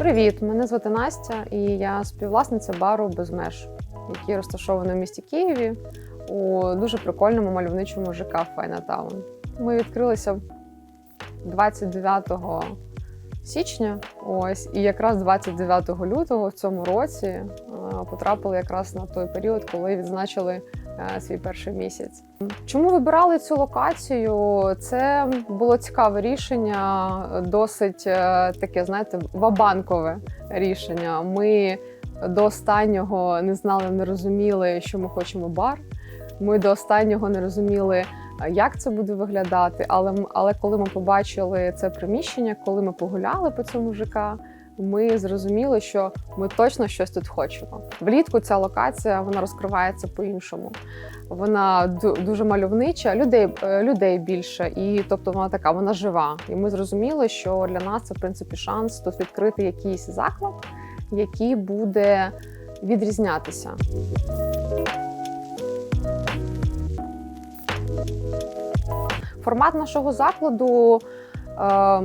Привіт, мене звати Настя, і я співвласниця бару без меж, який розташований в місті Києві у дуже прикольному мальовничому ЖК Файна Таун. Ми відкрилися 29 січня. Ось, і якраз 29 лютого в цьому році е, потрапили якраз на той період, коли відзначили свій перший місяць. Чому вибирали цю локацію? Це було цікаве рішення, досить е, таке, знаєте, вабанкове рішення. Ми до останнього не знали, не розуміли, що ми хочемо бар. Ми до останнього не розуміли, як це буде виглядати. Але, але коли ми побачили це приміщення, коли ми погуляли по цьому ЖК, ми зрозуміли, що ми точно щось тут хочемо. Влітку ця локація вона розкривається по-іншому. Вона дуже мальовнича, людей, е, людей більше, і тобто вона така, вона жива. І ми зрозуміли, що для нас це в принципі шанс тут відкрити якийсь заклад, який буде відрізнятися. Формат нашого закладу е,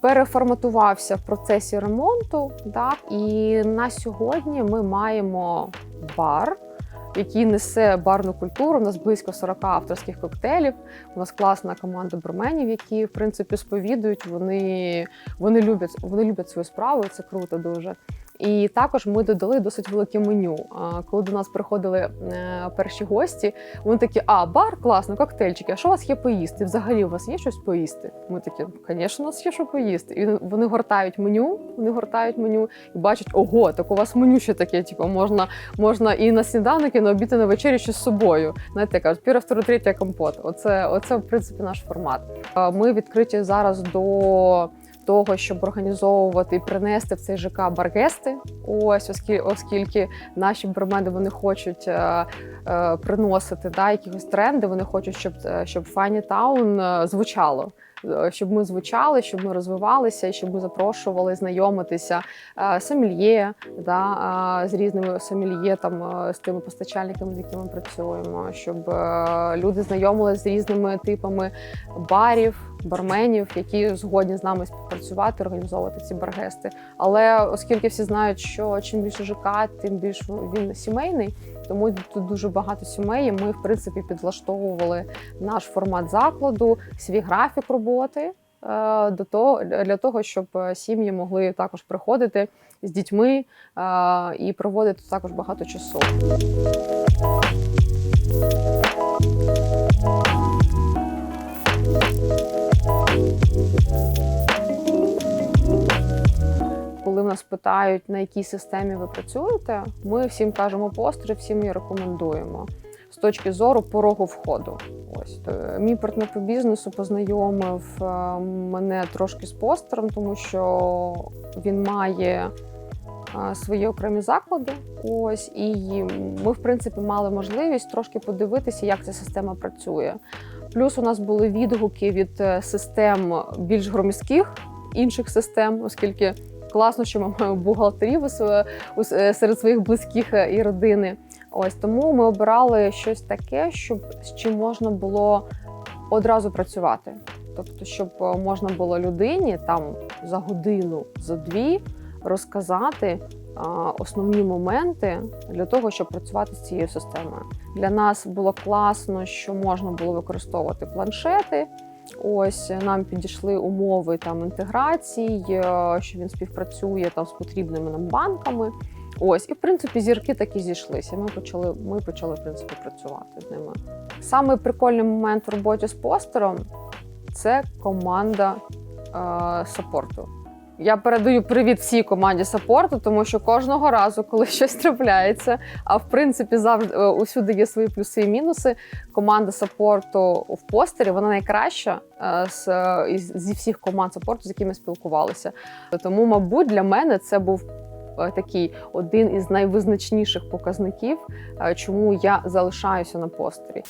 переформатувався в процесі ремонту. Да? і на сьогодні ми маємо бар, який несе барну культуру. У нас близько 40 авторських коктейлів. У нас класна команда барменів, які в принципі сповідують. Вони, вони, люблять, вони люблять свою справу, це круто дуже. І також ми додали досить велике меню. Коли до нас приходили е, перші гості, вони такі: а, бар, класно, коктейльчики, а що у вас є поїсти? Взагалі у вас є щось поїсти? Ми такі, звісно, у нас є що поїсти. І вони гортають меню, вони гортають меню і бачать, ого, так у вас меню ще таке, типу, можна, можна і на сніданок, і на обід, і на вечерю ще з собою. Знаєте, кажуть, піра, второ, третя компот. Оце, оце, в принципі, наш формат. Ми відкриті зараз до того, щоб організовувати і принести в цей ЖК баргести. Ось оскільки, оскільки наші бармени вони хочуть е, е, приносити да, якісь тренди, вони хочуть, щоб, е, щоб Фані Таун звучало. Щоб ми звучали, щоб ми розвивалися, щоб ми запрошували знайомитися сомельє, да, з різними сомельє, там з тими постачальниками, з якими ми працюємо, щоб люди знайомилися з різними типами барів, барменів, які згодні з нами співпрацювати, організовувати ці баргести. Але оскільки всі знають, що чим більше ЖК, тим більш він сімейний. Тому тут дуже багато сімей. Ми, в принципі, підлаштовували наш формат закладу, свій графік роботи е, до того для того, щоб е, сім'ї могли також приходити з дітьми е, і проводити також багато часу. Нас питають, на якій системі ви працюєте, ми всім кажемо постери, всім її рекомендуємо з точки зору порогу входу. Ось то, е, мій партнер по бізнесу познайомив е, мене трошки з постером, тому що він має е, свої окремі заклади. Ось і ми, в принципі, мали можливість трошки подивитися, як ця система працює. Плюс у нас були відгуки від систем більш громіських інших систем, оскільки класно, що ми маємо бухгалтерів е, серед своїх близьких е, і родини. Ось тому ми обирали щось таке, щоб з чим можна було одразу працювати. Тобто, щоб е, можна було людині там за годину, за дві розказати а, основні моменти для того, щоб працювати з цією системою. Для нас було класно, що можна було використовувати планшети. Ось нам підійшли умови там інтеграції, е, що він співпрацює там з потрібними нам банками. Ось, і в принципі зірки такі зійшлися. Ми почали, ми почали в принципі працювати з ними. Саме прикольний момент в роботі з постером це команда е, саппорту. Я передаю привіт всій команді саппорту, тому що кожного разу, коли щось трапляється, а в принципі завжди е, усюди є свої плюси і мінуси. Команда саппорту в постері вона найкраща е, з, е, зі всіх команд саппорту, з якими спілкувалися. Тому, мабуть, для мене це був такий один із найвизначніших показників, чому я залишаюся на постері.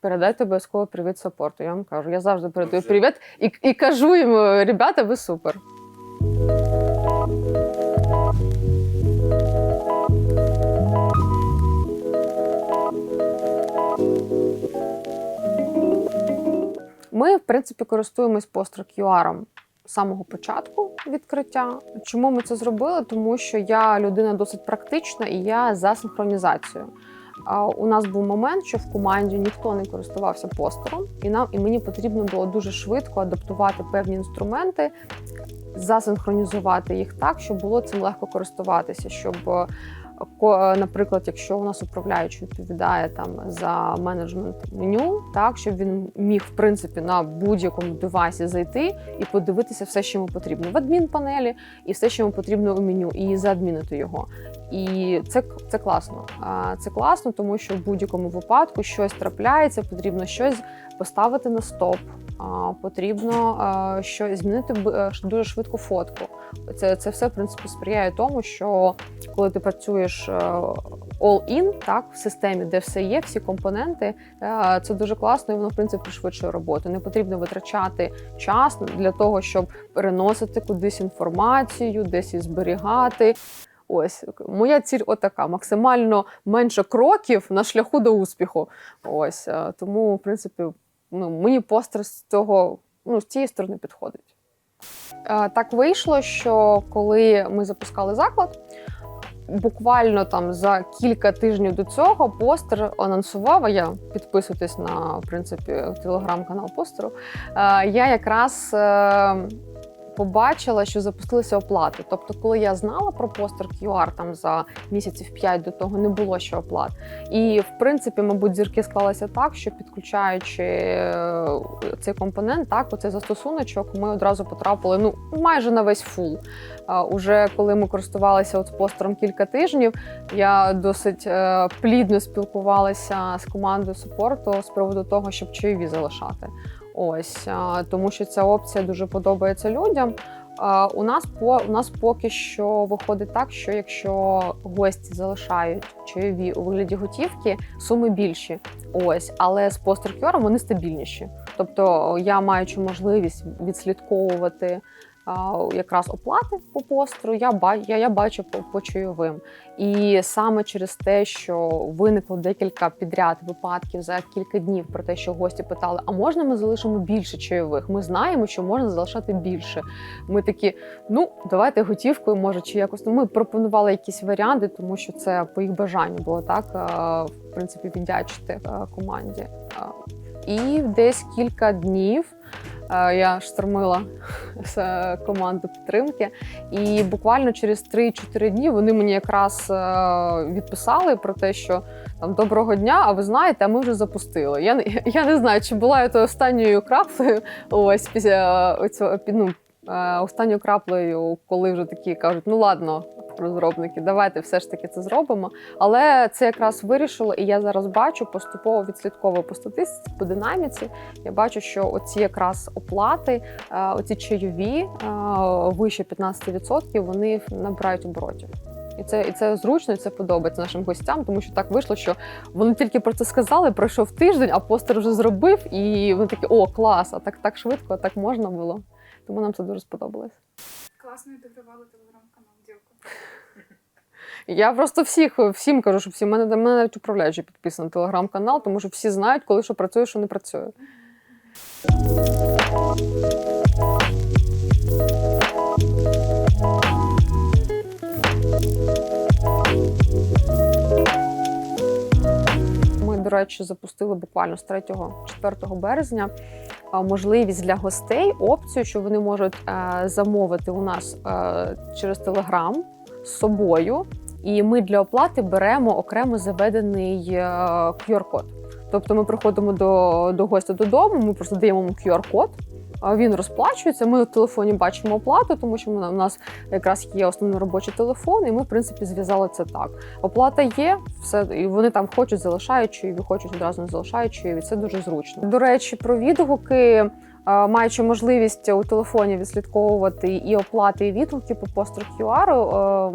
Передайте обов'язково привіт саппорту. Я вам кажу. Я завжди передаю привіт і, і кажу їм, ребята, ви супер. В принципі, користуємось постер QR. з самого початку відкриття. Чому ми це зробили? Тому що я людина досить практична і я за синхронізацію. У нас був момент, що в команді ніхто не користувався постером, і нам і мені потрібно було дуже швидко адаптувати певні інструменти, засинхронізувати їх так, щоб було цим легко користуватися, щоб. Наприклад, якщо у нас управляючий відповідає там за менеджмент меню, так щоб він міг в принципі на будь-якому девайсі зайти і подивитися все, що йому потрібно в адмінпанелі, і все, що йому потрібно у меню, і заадмінити його. І це, це класно. Це класно, тому що в будь-якому випадку щось трапляється, потрібно щось поставити на стоп. Потрібно щось змінити е, дуже швидко фотку. Це, це все в принципі сприяє тому, що коли ти працюєш е, all-in, так в системі, де все є, всі компоненти, е, це дуже класно, і воно в принципі пришвидшує роботу. Не потрібно витрачати час для того, щоб переносити кудись інформацію, десь її зберігати. Ось моя ціль отака: максимально менше кроків на шляху до успіху. Ось е, тому, в принципі, ну мені постер з цього ну з цієї сторони підходить. Е, Так вийшло, що коли ми запускали заклад, буквально там за кілька тижнів до цього постер анонсував. А я підписуйтесь на в принципі телеграм-канал постеру. Е, Я якраз. Е, Побачила, що запустилися оплати. Тобто, коли я знала про постер QR там за місяців 5 до того не було ще оплат. І в принципі, мабуть, зірки склалися так, що підключаючи е, цей компонент, так, оцей застосуночок, ми одразу потрапили ну майже на весь фул. Уже коли ми користувалися от постером кілька тижнів, я досить е, плідно спілкувалася з командою супорту з приводу того, щоб чайові залишати. Ось тому, що ця опція дуже подобається людям. У нас по у нас поки що виходить так, що якщо гості залишають чайові у вигляді готівки, суми більші. Ось, але з постер вони стабільніші. Тобто я маючи можливість відслідковувати якраз оплати по постеру, я я, я бачу по, по чайовим. І саме через те, що виникло декілька підряд випадків за кілька днів про те, що гості питали: а можна ми залишимо більше чайових? Ми знаємо, що можна залишати більше. Ми такі, ну давайте готівкою, може, чи якось. Ну, ми пропонували якісь варіанти, тому що це по їх бажанню було так, в принципі, віддячити команді. І десь кілька днів е, я штормила з е, команду підтримки. І буквально через 3-4 дні вони мені якраз е, відписали про те, що там доброго дня, а ви знаєте, а ми вже запустили. Я, я не знаю, чи була я то останньою краплею. Ось після ну, останньою краплею, коли вже такі кажуть, ну ладно. Розробники, давайте все ж таки це зробимо. Але це якраз вирішило, і я зараз бачу поступово відслідковую по статистиці, по динаміці. Я бачу, що оці якраз оплати, е, оці чайові е, вище 15%, вони набирають оборотів. І це, і це зручно, і це подобається нашим гостям, тому що так вийшло, що вони тільки про це сказали, пройшов тиждень, а постер вже зробив, і вони такі: о, клас! А так так швидко, а так можна було. Тому нам це дуже сподобалось. Класно інтегрували телеграм-канал, дякую. Я просто всіх всім кажу, що всі мене, мене навіть управляючий підписаний на телеграм-канал, тому що всі знають, коли що працює, що не працює. Ми, до речі, запустили буквально з 3-4 березня можливість для гостей опцію, що вони можуть е, замовити у нас е, через Телеграм з собою, і ми для оплати беремо окремо заведений е, QR-код. Тобто ми приходимо до, до гостя додому, ми просто даємо йому QR-код. Він розплачується. Ми в телефоні бачимо оплату, тому що у нас якраз є основний робочий телефон, і ми, в принципі, зв'язали це так. Оплата є, все, і вони там хочуть залишають чаєві, хочуть одразу не залишають чаєві. Це дуже зручно. До речі, про відгуки. Маючи можливість у телефоні відслідковувати і оплати, і відгуки по постеру QR, е,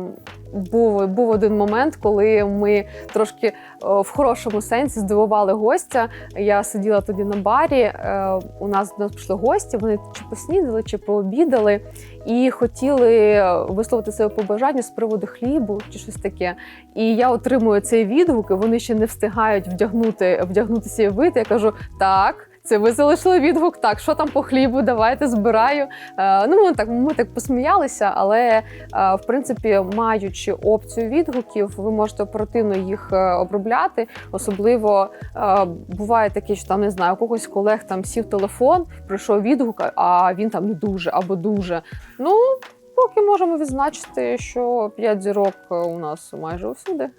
був, був один момент, коли ми трошки е, в хорошому сенсі здивували гостя. Я сиділа тоді на барі. е, У нас до нас пішли гості. Вони чи поснідали, чи пообідали, і хотіли висловити своє побажання з приводу хлібу чи щось таке. І я отримую цей відгук, і вони ще не встигають вдягнути, вдягнутися і вийти. Я кажу: так. Це ви залишили відгук. Так, що там по хлібу? Давайте збираю. Е, ну, ми так, ми так посміялися, але е, в принципі, маючи опцію відгуків, ви можете оперативно їх е, обробляти. Особливо буває таке, що там не знаю, у когось колег там сів телефон, прийшов відгук, а він там не дуже або дуже. Ну. Поки можемо відзначити, що 5 зірок у нас майже усюди.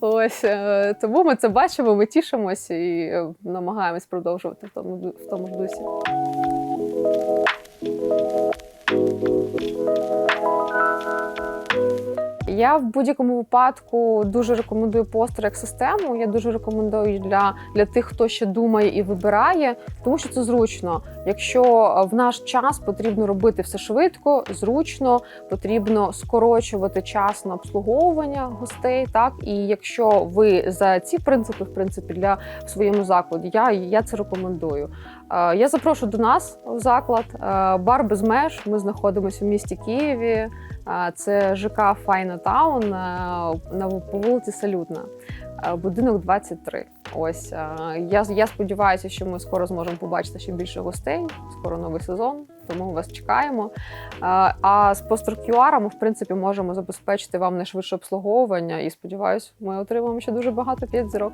Ось е, тому ми це бачимо, ми тішимося і е, намагаємось продовжувати в тому в тому дусі. Я в будь-якому випадку дуже рекомендую постер як систему. Я дуже рекомендую для, для тих, хто ще думає і вибирає, тому що це зручно. Якщо е, в наш час потрібно робити все швидко, зручно, потрібно скорочувати час на обслуговування гостей. Так і якщо ви за ці принципи, в принципі, для в своєму закладі, я, я це рекомендую. Е, Я запрошую до нас в заклад Е, бар без меж. Ми знаходимося в місті Києві. Е, Це ЖК Файна Таун на по вулиці Салютна, будинок 23. Ось я, я сподіваюся, що ми скоро зможемо побачити ще більше гостей. Скоро новий сезон, тому вас чекаємо. А з постер QR ми в принципі можемо забезпечити вам найшвидше обслуговування. І сподіваюся, ми отримаємо ще дуже багато 5 зірок.